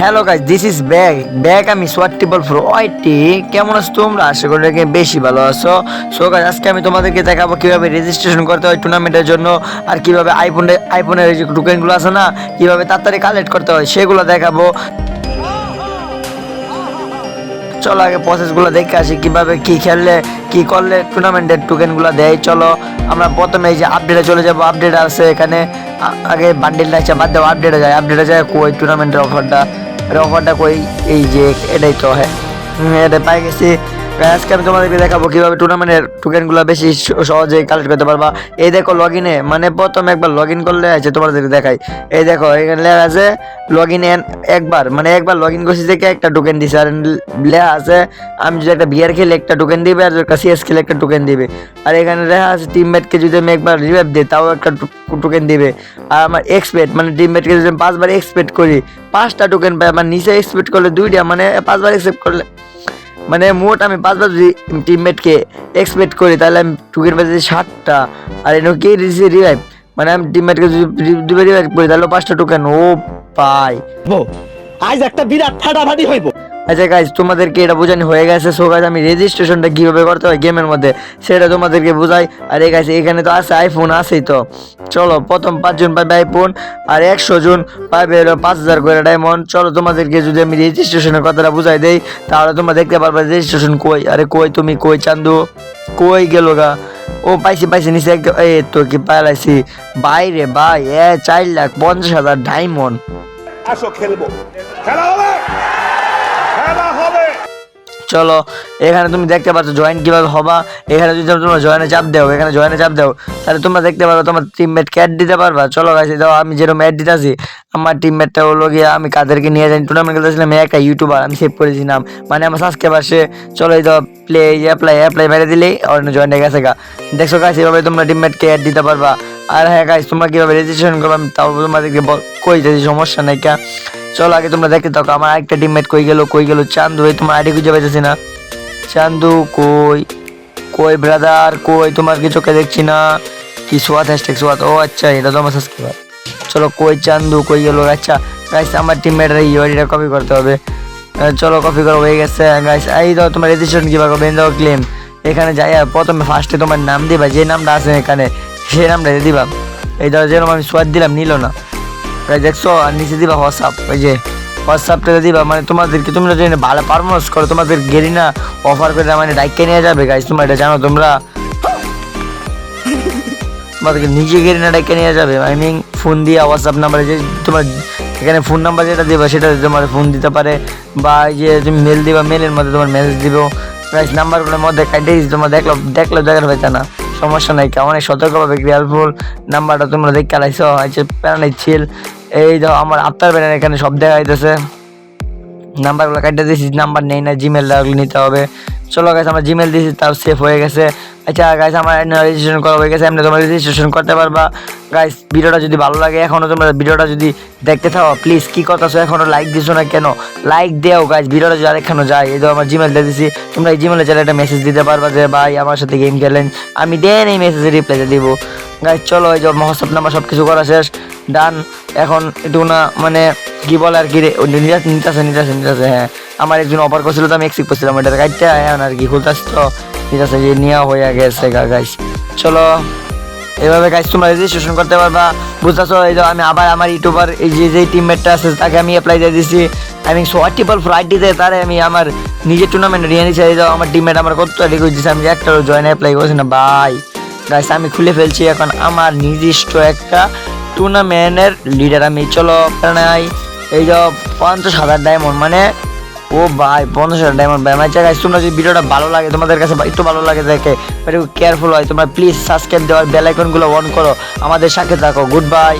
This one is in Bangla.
Hello guys this is bag bag আমি সোয়াট টিপল ফ্রো ওয়াইটি কেমন আছো তোমরা? আশা করি বেশি ভালো আছো। সো গাইজ আজকে আমি তোমাদেরকে দেখাবো কীভাবে রেজিস্ট্রেশন করতে হয় টুর্নামেন্টের জন্য আর কীভাবে আইফোনে আইফোনের যে টোকেনগুলো আছে না, কীভাবে তাড়াতাড়ি কালেক্ট করতে হয় সেগুলো দেখাবো। চলো আগে প্রসেসগুলো দেখে আসি কীভাবে কি খেললে, কি করলে টুর্নামেন্টের টোকেনগুলো দেয়। চলো, আমরা প্রথমে এই যে আপডেটে চলে যাব। আপডেট আছে এখানে। আগে বান্ডিলটা আছে, বাদ দেবো আপডেটে যায় আপডেটে যায় কই টুর্নামেন্টের অফারটা অফারটা কই এই যে এটাই তো হ্যাঁ হুম, এটা পাই গেছি আজকে আমি তোমাদেরকে দেখাবো কীভাবে টুর্নামেন্টের টোকেনগুলো বেশি সহজে কালেক্ট করতে পারবা। এই দেখো লগ ইনে মানে প্রথম একবার লগ ইন করলে আছে তোমাদেরকে দেখাই। এই দেখো, এখানে লেখা আছে লগ ইন একবার মানে একবার লগ ইন করছি থেকে একটা টোকেন দিছে। আর লেখা আছে, আমি যদি একটা বিয়ার খেলে একটা টোকেন দিবে, আর একটা সিএস খেলে একটা টোকেন দিবে। আর এখানে লেখা আছে টিমমেটকে যদি আমি একবার রিভাইভ দিই, তাও একটা টোকেন দিবে। আর আমার এক্সপেক্ট মানে টিমমেটকে যদি আমি পাঁচবার এক্সপেক্ট করি, পাঁচটা টোকেন পাই, আমার নিচে এক্সপেক্ট করলে দুইটা মানে পাঁচবার এক্সপেক্ট করলে মানে মোট আমি পাঁচ পাঁচ টিমমেটকে এক্সপেক্ট করি, তাহলে আমি টুকের পাশে সাতটা আর এনে কে দিয়েছি রিভাইভ মানে আমি টিমমেটকে যদি রিভাইভ করি, তাহলে পাঁচটা টোকেন ও পাই। আজ একটা বিরাট ফাটাফাটি হইব আচ্ছা গাইজ তোমাদেরকে এটা বোঝানো হয়ে গেছে। সো গাইজ আমি রেজিস্ট্রেশনটা কীভাবে করতে হয় গেমের মধ্যে, সেটা তোমাদেরকে বোঝাই। আর এই গাইজ এখানে তো আছে আইফোন আছেই তো। চলো, প্রথম পাঁচজন পাবে আইফোন আর একশো জন পাবে হলো পাঁচ হাজার করে ডায়মন্ড চলো, তোমাদেরকে যদি আমি রেজিস্ট্রেশনের কথাটা বুঝাই দেই, তাহলে তোমরা দেখতে পারবে রেজিস্ট্রেশন কই। আরে, কই তুমি? কই চান্দু? কই গেল গা? ও, পাইছি পাইছি, নিচে একদম এই তো কি পাইলাইছি বাইরে ভাই এ, চার লাখ পঞ্চাশ হাজার ডায়মন্ড আসো, খেলব। খেলা হবে! চলো, এখানে তুমি দেখতে পাচ্ছ জয়েন কীভাবে হবা। এখানে যদি তোমরা জয়েনে চাপ দাও, এখানে জয়েনে চাপ দাও, তাহলে তোমরা দেখতে পারো তোমার টিমমেট অ্যাড দিতে পারবা। চলো গাইছে দাও, আমি যেরকম অ্যাড দিতেছি, আমার টিমমেটটা হলো গিয়ে আমি কাদেরকে নিয়ে যাই। টুর্নামেন্ট খেলতেছিলাম একটা ইউটিউবার আমি সেভ করেছি নাম। মানে আমার সাবস্ক্রাইবার সে, চলো এই দাও প্লে অ্যাপ্লাই অ্যাপ্লাই মেরে দিলেই আর জয়েন হয়ে গেছে গা। দেখছ গাছ এভাবে তোমরা টিমমেটকে অ্যাড দিতে পারবা। আর হ্যাঁ গাইস তোমরা কীভাবে রেজিস্ট্রেশন করবে, আমি তাও তোমাদেরকে কই সমস্যা নাই কা চলো, আগে তোমরা দেখতে থাকো, আমার আরেকটা টিমমেট কই গেল কই গেল? চান্দু ভাই তোমার আইডি খুঁজে পাইতেছি না। চান্দু, কই? কই ব্রাদার কই? তোমার কি চোখে দেখছি না? কি সোয়াত হ্যাশট্যাগ সোয়াত ও আচ্ছা এটা তো আমার সাবস্ক্রাইবার চলো, কই চান্দু, কই গেল? আচ্ছা গাইস আমার টিমমেটের এই আইডিটা কপি করতে হবে। চলো কপি করা হয়ে গেছে। গাইস এই দাও, তোমার রেজিস্ট্রেশন কীভাবে করবে দাও ক্লেম এখানে যাই, আর প্রথমে ফার্স্টে তোমার নাম দিবা, যে নামটা আছে এখানে সেই নামটা দিবা। এই ধরো যেরকম আমি সোয়াদ দিলাম, নিল না। গাইস দেখছ, আর নিচে দিবা হোয়াটসঅ্যাপ ওই যে হোয়াটসঅ্যাপটা দিবা মানে তোমাদেরকে, তোমরা যদি ভালো পারফরমেন্স করো, তোমাদের গেরিনা অফার করে মানে ডাইকে নিয়ে যাবে গাইস তোমরা এটা জানো, তোমরা তোমাদেরকে নিজে গেরিনা ডাইকে নিয়ে যাবে আই মিন ফোন দিয়ে হোয়াটসঅ্যাপ নাম্বারে যে তোমার এখানে ফোন নাম্বার যেটা দিবা, সেটা তোমার ফোন দিতে পারে, বা এই যে তুমি মেল দিবা মেলের মধ্যে তোমার মেসেজ দিবেও গাইস নাম্বারগুলোর মধ্যে কাটে দিচ্ছি তোমরা দেখল দেখল দেখার হয়েছে না সমস্যা নাই, কেমন সতর্কভাবে হেল্পফুল নাম্বারটা তোমরা দেখে আলাইছো হয়েছে প্যারানাই ছিল এই দাও আমার আত্মার ব্যানার এখানে সব দেখা যাইতেছে নাম্বারগুলো কাটতে দিয়েছি নাম্বার নেই না জিমেল নিতে হবে। চলো গাইস আমরা জিমেল দিয়েছি তাও সেফ হয়ে গেছে। আচ্ছা গাইস আমার রেজিস্ট্রেশন করা হয়ে গেছে, এমনি তোমরা রেজিস্ট্রেশন করতে পারবা। গাইস ভিডিওটা যদি ভালো লাগে, এখনও তোমরা ভিডিওটা যদি দেখতে থাকো প্লিজ কি করতেছো, এখনও লাইক দিছো না কেন? লাইক দেও গাইস ভিডিওটা যদি আরেকখানো যায়, এই তো আমার জিমেল দিয়ে দিছি। তোমরা এই জিমেলে চাইলে একটা মেসেজ দিতে পারবা যে, ভাই, আমার সাথে গেম খেলেন, আমি দেন এই মেসেজে রিপ্লাই দিব। গাইস চলো, এই যে মহসব নাম্বার সব কিছু করা শেষ। ডান এখন একটু না মানে কি বলে আর কি নিরাশ নিতেছে নিতেছে নিতেছে হ্যাঁ আমার একজন অফার করছিল তো আমি এক্সিপ করছিলাম ওইটার কাটতে এখন আর কি খুলতেছি তো। নিতেছে যে নেওয়া হয়ে গেছে গাইস চলো এভাবে গাইস তোমরা রেজিস্ট্রেশন করতে পারবা। বুঝতেছো, এই যে আমি আবার আমার ইউটিউবার এই যে যে টিমমেটটা আছে, তাকে আমি অ্যাপ্লাই দিয়ে দিছি। আমি সোয়ার টিপল ফ্রাইডেতে তারে আমি আমার নিজের টুর্নামেন্ট নিয়ে নিয়েছি এই যে আমার টিমমেট আমার কত রেডি করছি আমি একটা জয়েন অ্যাপ্লাই করছি না। বাই গাইস আমি খুলে ফেলছি এখন আমার নির্দিষ্ট একটা টুর্নামেন্টের লিডার আমি, চলো নাই এই যে পঞ্চাশ হাজার ডায়মন্ড মানে ও ভাই, পঞ্চাশ হাজার ডায়মন্ড ভাই। আমার জায়গায় তোমরা যদি ভিডিওটা ভালো লাগে, তোমাদের কাছে একটু ভালো লাগে দেখে একটু কেয়ারফুল হয়, তোমরা প্লিজ সাবস্ক্রাইব দেওয়ার বেলাইকনগুলো অন করো। আমাদের সাথে থাকো গুড বাই